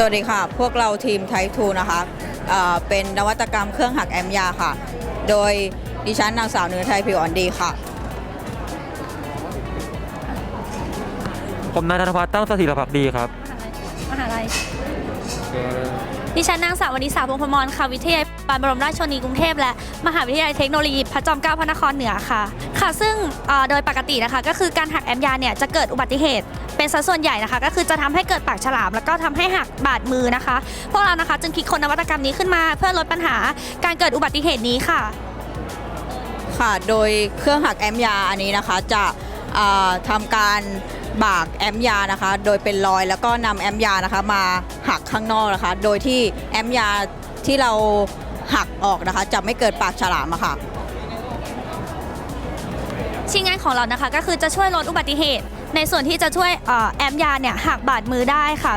สวัสดีค่ะ พวกเราทีมไททูนะคะเอ่อเป็นนวัตกรรมเครื่องหักแอมยาค่ะ โดยดิฉันนางสาวเนื้อไทยผิวอ่อนดีค่ะ ผมนายธนพัฒน์ตั้งสถิรพักดีครับ มหาลัย ดิฉันนางสาววนิสาพงพมรค่ะ วิทยาลัยบาลบรมราชชนีกรุงเทพและ มหาวิทยาลัยเทคโนโลยีพระจอมเกล้าพระนครเหนือค่ะ ค่ะซึ่งโดยปกตินะคะก็คือการหักแอมยาเนี่ยจะเกิดอุบัติเหตุเป็นสัดส่วนใหญ่นะคะ ก็คือจะทำให้เกิดปากฉลาม แล้วก็ทำให้หักบาดมือนะคะ พวกเรานะคะจึงคิดคนนวัตกรรมนี้ขึ้นมาเพื่อลดปัญหาการเกิดอุบัติเหตุนี้ค่ะ ค่ะ โดยเครื่องหักแอมยาอันนี้นะคะจะเอ่อทำการ บากแอมยานะคะ โดยเป็นรอยแล้วก็นำแอมยานะคะมาหักข้างนอกนะคะ โดยที่แอมยาที่เราหักออกนะคะ จะไม่เกิดปากฉลามอะค่ะ ชิ้นงานของเรานะคะก็คือจะช่วยลดอุบัติเหตุ ในส่วนที่จะช่วยเอ่อแอมยาเนี่ยหักบาดมือได้ค่ะ